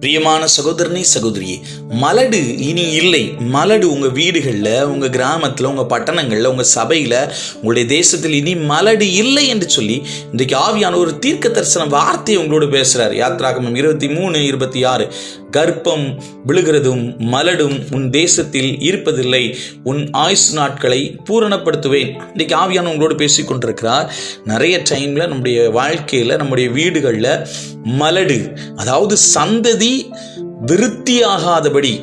பிரியமான சகோதரனே சகோதரியே மலடு இனி இல்லை. மலடு உங்கள் வீடுகளில் உங்கள் கிராமத்தில் உங்கள் பட்டணங்களில் உங்கள் சபையில் உங்களுடைய தேசத்தில் இனி மலடு இல்லை என்று சொல்லி இன்றைக்கு ஆவியான ஒரு தீர்க்க தரிசன வார்த்தையை உங்களோடு பேசுகிறார் யாத்ராகமம் இருபத்தி மூணு இருபத்தி ஆறு. கர்ப்பம் விழுகிறதும் மலடும் உன் தேசத்தில் இருப்பதில்லை. உன் ஆயுசு நாட்களை பூரணப்படுத்துவேன். இன்றைக்கு ஆவியான உங்களோடு பேசி கொண்டிருக்கிறார். நிறைய டைமில் நம்முடைய வாழ்க்கையில் நம்முடைய வீடுகளில் மலடு அதாவது சந்ததி விருத்தியாகாதபடி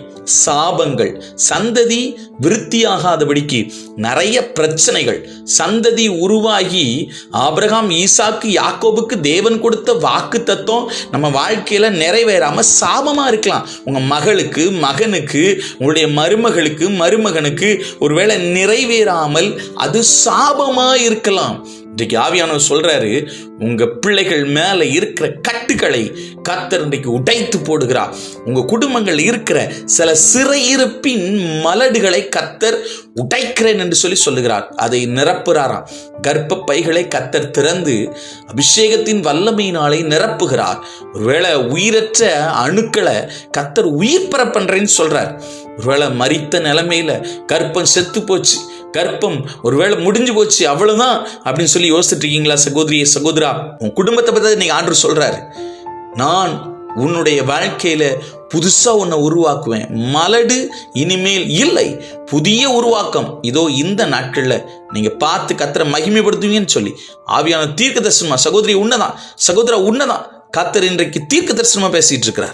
சாபங்கள். சந்ததி விருத்தியாகாதபடிக்கு நிறைய பிரச்சனைகள். சந்ததி உருவாகி ஆபிரகாம் ஈசாக்கு யாக்கோபுக்கு தேவன் கொடுத்த வாக்கு தத்துவம் நம்ம வாழ்க்கையில நிறைவேறாம சாபமா இருக்கலாம். உங்க மகளுக்கு மகனுக்கு உங்களுடைய மருமகளுக்கு மருமகனுக்கு ஒருவேளை நிறைவேறாமல் அது சாபமா இருக்கலாம். இன்றைக்கு ஆவியானவர் சொல்றாரு உங்க பிள்ளைகள் மேல இருக்கிற கட்டுகளை கத்தர் இன்றைக்கு உடைத்து போடுகிறார். உங்க குடும்பங்கள் இருக்கிற சில சிறையிருப்பின் மலடுகளை கத்தர் உடைக்கிறேன் என்று சொல்லி சொல்லுகிறார். அதை நிரப்புகிறாராம் கர்ப்ப பைகளை கத்தர் திறந்து அபிஷேகத்தின் வல்லமையினாலே நிரப்புகிறார். ஒருவேளை உயிரற்ற அணுக்களை கத்தர் உயிர் பெற பண்றேன்னு சொல்றார். ஒருவேளை மறித்த நிலைமையில கற்பம் செத்து போச்சு. கர்ப்பம் ஒருவேளை முடிஞ்சு போச்சு அவ்வளவுதான் அப்படின்னு சொல்லி யோசிச்சுட்டு இருக்கீங்களா சகோதரியே சகோதரா? உன் குடும்பத்தை பத்தி இன்னைக்கு ஆண்டு சொல்றாரு. நான் உன்னுடைய வாழ்க்கையில புதுசா உன்னை உருவாக்குவேன். மலடு இனிமேல் இல்லை. புதிய உருவாக்கம். இதோ இந்த நாட்கள்ல நீங்க பார்த்து கத்தரை மகிமைப்படுத்துவீங்கன்னு சொல்லி. ஆவியான தீர்க்க தரிசனமா சகோதரி உன்னதான். சகோதரா உன்னதான். கத்தர் இன்றைக்கு தீர்க்க தரிசனமா பேசிட்டு இருக்கிறார்.